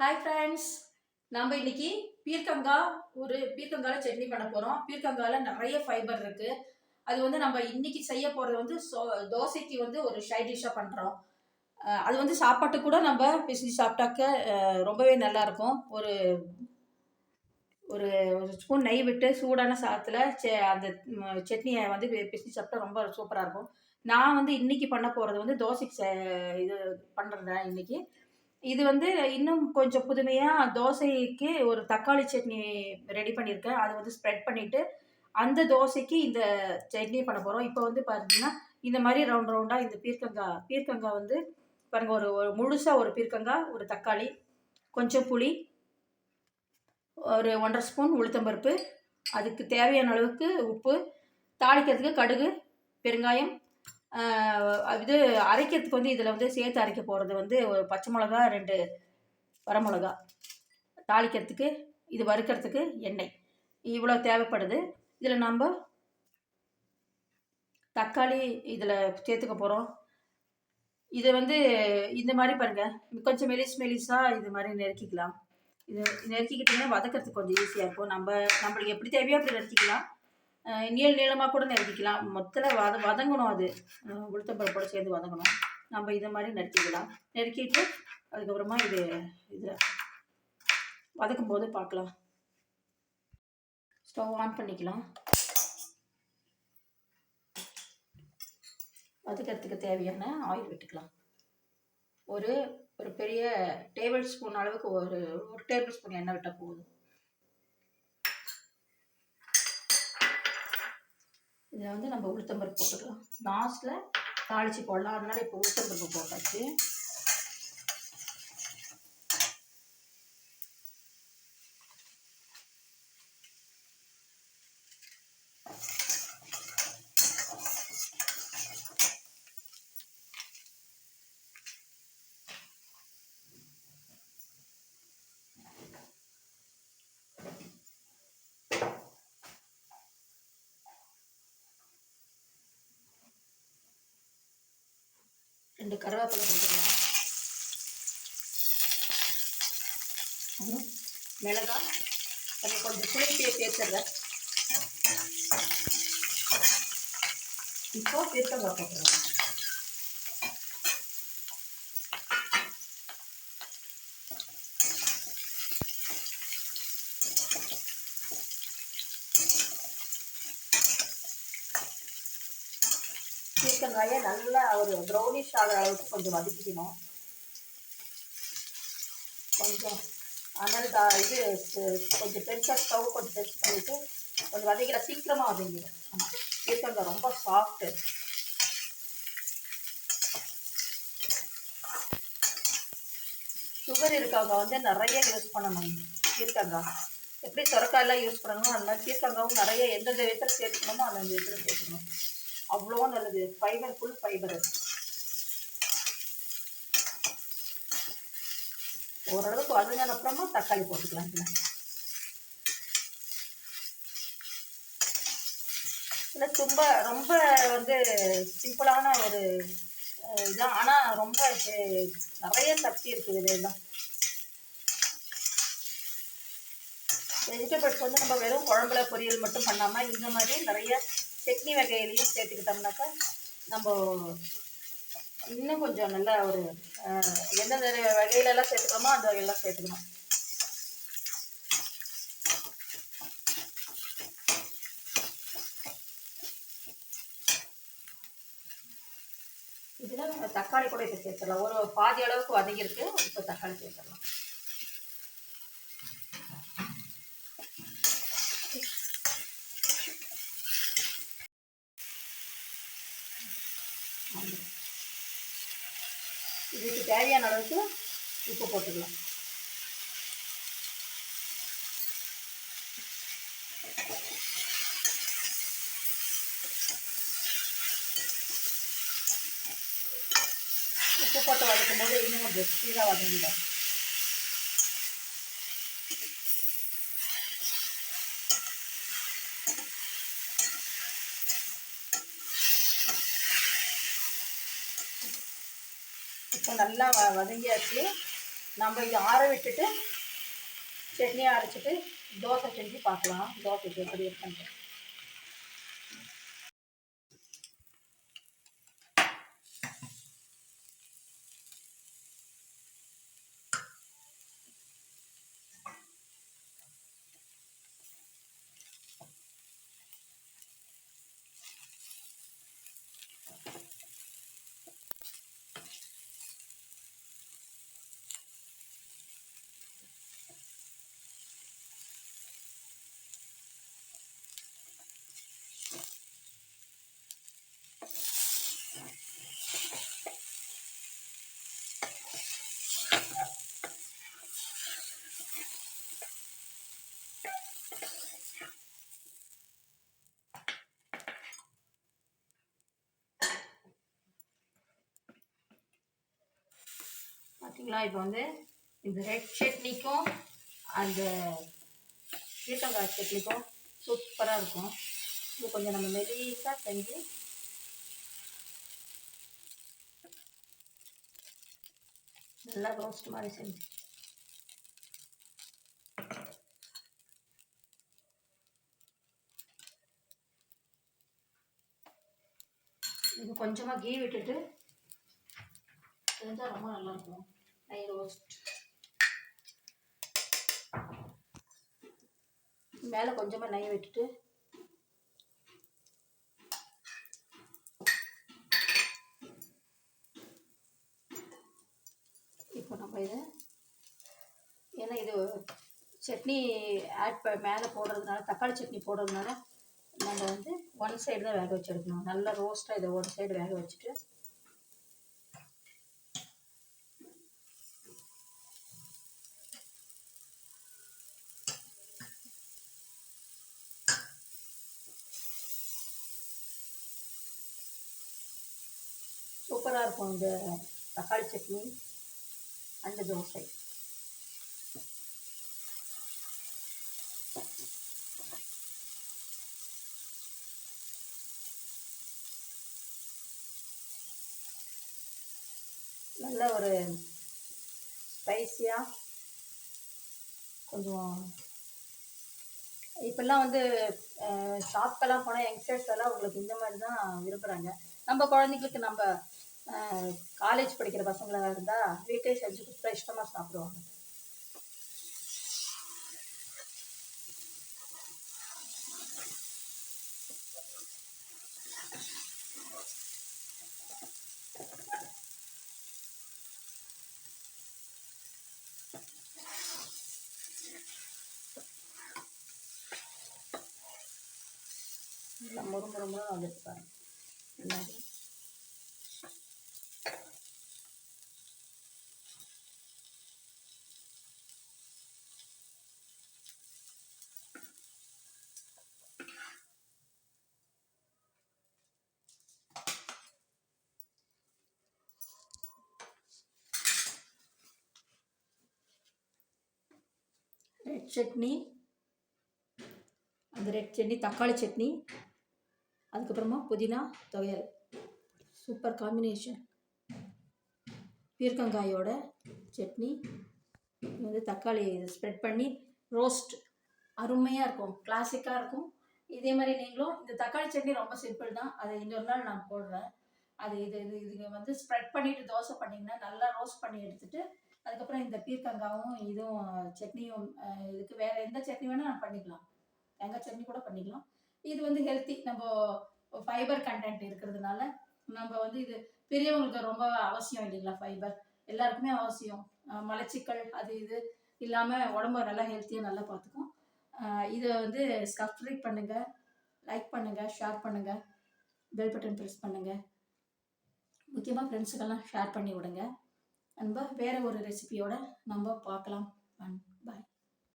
Hi friends நம்ம இன்னைக்கு பீர்க்கங்காய் ஒரு பீர்க்கங்காவில் சட்னி பண்ண போகிறோம் பீர்க்கங்காவில் நிறைய ஃபைபர் இருக்குது அது வந்து நம்ம இன்னைக்கு செய்ய போகிறது வந்து சோ தோசைக்கு வந்து ஒரு சைட் டிஷ்ஷாக பண்ணுறோம் அது வந்து சாப்பாட்டு கூட நம்ம பிசினி சாப்பிட்டாக்க ரொம்பவே நல்லாயிருக்கும் ஒரு ஒரு ஸ்பூன் நெய் விட்டு சூடான சாதத்தில் செ அந்த சட்னியை வந்து பிசினி சாப்பிட்டா ரொம்ப சூப்பராக இருக்கும். நான் வந்து இன்னைக்கு பண்ண போகிறது வந்து தோசைக்கு இது பண்ணுறேன் இன்னைக்கு. இது வந்து இன்னும் கொஞ்சம் புதுமையாக தோசைக்கு ஒரு தக்காளி சட்னி ரெடி பண்ணியிருக்கேன். அதை வந்து ஸ்ப்ரெட் பண்ணிவிட்டு அந்த தோசைக்கு இந்த சட்னி பண்ண போகிறோம் இப்போ வந்து பார்த்தீங்கன்னா இந்த மாதிரி ரவுண்ட் ரவுண்டாக இந்த பீர்க்கங்காய் பீர்க்கங்காய் வந்து பாருங்க ஒரு ஒரு முழுசாக ஒரு பீர்க்கங்காய் ஒரு தக்காளி கொஞ்சம் புளி ஒரு ஒன்றரை ஸ்பூன் உளுத்தம்பருப்பு அதுக்கு தேவையான அளவுக்கு உப்பு தாளிக்கிறதுக்கு கடுகு பெருங்காயம் இது அரைக்கிறதுக்கு வந்து இதில் வந்து சேர்த்து அரைக்க போகிறது வந்து ஒரு பச்சை மிளகா ரெண்டு வரமிளகா தாளிக்கிறதுக்கு இது வறுக்கிறதுக்கு எண்ணெய். இவ்வளோ தேவைப்படுது. இதில் நம்ம தக்காளி இதில் சேர்த்துக்க போகிறோம் இதை வந்து இந்த மாதிரி பாருங்கள் கொஞ்சம் மெலிஸ் மெலிஸாக இது மாதிரி நெருக்கிக்கலாம். இது நெருக்கிக்கிட்டிங்கன்னா வதக்கிறதுக்கு கொஞ்சம் ஈஸியாக இருக்கும். நம்ம நம்மளுக்கு எப்படி தேவையோ அப்படி நெருக்கிக்கலாம் நீள நீளமாக கூட நெருக்கிக்கலாம். மொத்தத்தில் வத வதங்கணும் அது. அஹ் கூட சேர்ந்து வதங்கணும். நம்ம இதை மாதிரி நறுக்கிக்கலாம். நறுக்கிட்டு அதுக்கப்புறமா இது இது வதக்கும் போது பார்க்கலாம். ஸ்டவ் ஆன் பண்ணிக்கலாம். வதக்கிறதுக்கு தேவையான ஆயில் விட்டுக்கலாம். ஒரு ஒரு பெரிய டேபிள் ஸ்பூன் அளவுக்கு ஒரு ஒரு டேபிள் ஸ்பூன் எண்ணெய் விட்டால் போதும். இதில் வந்து நம்ம உளுத்தம்பருப்பு போட்டுக்கலாம். லாஸ்ட்டில் தாளித்து போடலாம். அதனால் இப்போ உளுத்தம்பருப்பு போட்டாச்சு. ரெண்டு கருவேப்பிலை போட்டுக்கலாம். அப்புறம் மிளகாய் கொஞ்சம் கொஞ்சம் புளிப்பியை சேர்த்துடுறேன். இப்போ பீர்க்கங்காய் போட்டுருவேன் பீர்க்கங்காயை நல்லா ஒரு ப்ரௌனிஷ் ஆகிற அளவுக்கு கொஞ்சம் வதக்கிக்கணும். கொஞ்சம் அனல் தா இது கொஞ்சம் பெருசாக ஸ்டவ் கொஞ்சம் பெருசு பண்ணிவிட்டு கொஞ்சம் வதக்கிற சீக்கிரமாக வதங்கிடும். ஆமாம் பீர்க்கங்காய் ரொம்ப சாஃப்ட்டு சுகர் இருக்கவங்க வந்து நிறைய யூஸ் பண்ணணும். பீர்க்கங்காய் எப்படி சுரக்காயெல்லாம் யூஸ் பண்ணணுமோ அந்த மாதிரி பீர்க்கங்காவும் நிறைய எந்தெந்த விதத்தில் சேர்த்துக்கணுமோ அந்தந்த விதத்தில் சேர்த்துக்கணும். அவ்வளோ நல்லது. ஃபைபர் ஃபுல் ஃபைபர் ஓரளவுக்கு வதங்கின அப்புறமா தக்காளி போட்டுக்கலாம் இதில். இல்லை ரொம்ப ரொம்ப வந்து சிம்பிளான ஒரு இதான் ஆனால் ரொம்ப நிறைய சக்தி இருக்குது இதெல்லாம் வெஜிடபிள்ஸ் வந்து நம்ம வெறும் குழம்புல பொரியல் மட்டும் பண்ணாமல் இந்த மாதிரி நிறைய சட்னி வகையிலையும் சேர்த்துக்கிட்டோம்னாக்கா நம்ம இன்னும் கொஞ்சம் நல்லா ஒரு எந்தெந்த வகையிலெல்லாம் சேர்த்துக்கணுமோ அந்த வகையெல்லாம் சேர்த்துக்கணும். இதில் தக்காளி கூட இப்போ சேர்த்துடலாம். ஒரு பாதி அளவுக்கு வதங்கியிருக்கு இப்போ தக்காளி சேர்த்துடலாம். இதுக்கு தேவையான அளவுக்கு உப்பு போட்டுக்கலாம். உப்பு போட்டு வதக்கும் போது இன்னும் கொஞ்சம் ஸ்பீடாக வதங்கிடும். நல்லா வ வதங்கியாச்சு. நம்ம இதை ஆற விட்டுட்டு சட்னியை அரைச்சிட்டு தோசை செஞ்சு பார்க்கலாம். தோசைக்கு எப்படி இருக்குன்ட்டு. பார்த்தீங்களா இப்போ வந்து இந்த ரெட் சட்னிக்கும் அந்த பீர்க்கங்காய் சட்னிக்கும் சூப்பராக இருக்கும். இது கொஞ்சம் நம்ம மெலிசாக செஞ்சு நல்லா ரோஸ்ட் மாதிரி செஞ்சு. இது கொஞ்சமாக கீ விட்டுட்டு செஞ்சால் ரொம்ப நல்லாயிருக்கும் I ரோஸ்ட் மேலே கொஞ்சமாக நெய் விட்டுட்டு இப்போ நம்ம இதை ஏன்னா இது சட்னி ஆட் ப மேலே போடுறதுனால தக்காளி சட்னி போடுறதுனால நம்ம வந்து ஒன் சைடு தான் வேக வச்சு எடுக்கணும் நல்லா ரோஸ்ட்டாக இதை ஒரு சைடு வேக வச்சுட்டு சூப்பராக இருக்கும் இந்த தக்காளி சட்னி அண்டு தோசை. நல்ல ஒரு ஸ்பைஸியாக கொஞ்சம் இப்போல்லாம் வந்து ஷாப்க்கெல்லாம் போனால் யங்ஸ்டர்ஸ் எல்லாம் உங்களுக்கு இந்த மாதிரி தான் விரும்புகிறாங்க நம்ம குழந்தைங்களுக்கு நம்ம காலேஜ் படிக்கிற பசங்களாக இருந்தால் வீட்டிலே செஞ்சு கொடுத்தா இஷ்டமாக சாப்பிடுவாங்க. நல்லா முறுமுறு முறுமுறு ரெட் சட்னி அந்த ரெட் சட்னி தக்காளி சட்னி அதுக்கப்புறமா புதினா துவையல். சூப்பர் காம்பினேஷன் பீர்க்கங்காயோட சட்னி வந்து தக்காளி ஸ்ப்ரெட் பண்ணி ரோஸ்ட் அருமையாக இருக்கும். கிளாசிக்காக இருக்கும். இதே மாதிரி நீங்களும் இந்த தக்காளி சட்னி ரொம்ப சிம்பிள் தான். அதை இன்னொரு நாள் நான் போடுறேன். அது இது இது இதுங்க வந்து ஸ்ப்ரெட் பண்ணிவிட்டு தோசை பண்ணிங்கன்னா நல்லா ரோஸ்ட் பண்ணி எடுத்துட்டு அதுக்கப்புறம் இந்த பீர்க்கங்காவும் இதுவும் சட்னியும் இதுக்கு வேறு எந்த சட்னி வேணால் நம்ம பண்ணிக்கலாம். தேங்காய் சட்னி கூட பண்ணிக்கலாம். இது வந்து ஹெல்த்தி நம்ம ஃபைபர் கண்டென்ட் இருக்கிறதுனால நம்ம வந்து இது பெரியவங்களுக்கு ரொம்ப அவசியம் இல்லைங்களா ஃபைபர் எல்லாருக்குமே அவசியம். மலச்சிக்கல் அது இது இல்லாமல் உடம்ப நல்லா ஹெல்த்தியாக நல்லா பார்த்துக்கும். இதை வந்து சப்ஸ்கிரைப் பண்ணுங்கள் லைக் பண்ணுங்கள் ஷேர் பண்ணுங்கள் பெல் பட்டன் ப்ரெஸ் பண்ணுங்கள் முக்கியமாக ஃப்ரெண்ட்ஸுக்கெல்லாம் ஷேர் பண்ணி விடுங்க. நம்ம வேற ஒரு ரெசிபியோட நம்ம பார்க்கலாம். பாய்